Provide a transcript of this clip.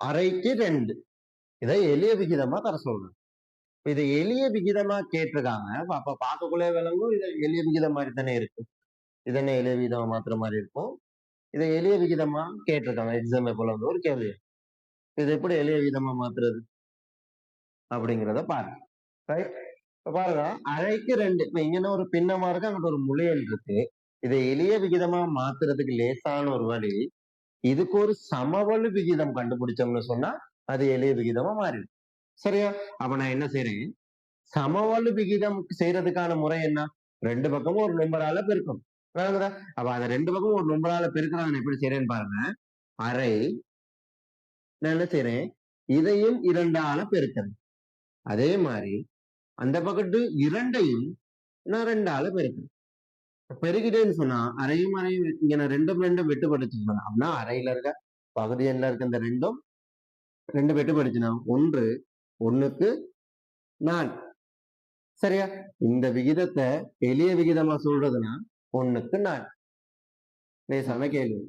அரைக்கு ரெண்டு. இதை எளிய விகிதமா தர சொல்றேன். இதை எளிய விகிதமா கேட்டிருக்காங்க. அப்ப பார்க்கக்குள்ளே விளங்கும். இது எளிய விகிதம் மாதிரி தானே இருக்கும். இதென்ன எளிய விகிதமா மாத்துற மாதிரி இருக்கும்? இதை எளிய விகிதமா கேட்டிருக்காங்க. எக்ஸாம் போல வந்து ஒரு கேள்வி. இது எப்படி எளிய விகிதமா மாத்துறது? அப்படிங்கிறத பாருங்க. ரைட் இப்ப பாருங்க. அரைக்கு ரெண்டு. இப்ப இங்கன்னா ஒரு பின்னமா இருக்கு? அங்கிட்ட ஒரு முளையல் இருக்கு. இதை எளிய விகிதமா மாத்துறதுக்கு லேசான ஒரு வழி இதுக்கு ஒரு சமவழு விகிதம் கண்டுபிடிச்சோம்னு சொன்னா அது எளிய விகிதமா மாறிடும். சரியா? அப்ப நான் என்ன செய்யறேன் சமவழு விகிதம் செய்யறதுக்கான முறை என்ன? ரெண்டு பக்கமும் ஒரு நம்பரால பெருக்கும் அப்ப அதை ரெண்டு பக்கமும் ஒரு நம்பரால பெருக்க எப்படி செய்யறேன்னு பாருங்க. அரை நான் என்ன செய்யறேன் இதையும் இரண்டால பெருக்கிறேன். அதே மாதிரி அந்த பக்கத்து இரண்டையும் நான் ரெண்டால பெருக்கிறேன். பெருகிட்டேன்னு சொன்னா அரையும் அரையும் இங்க நான் ரெண்டும் ரெண்டும் வெட்டுப்பட்டுச்சு அப்படின்னா அரையில இருக்க பகுதி இருக்க? இந்த ரெண்டும் ரெண்டு வெட்டுப்படுத்தினா ஒன்று ஒண்ணுக்கு நான் சரியா? இந்த விகிதத்தை எளிய விகிதமா சொல்றதுன்னா ஒண்ணுக்கு நான் பேசாம கேள்வி.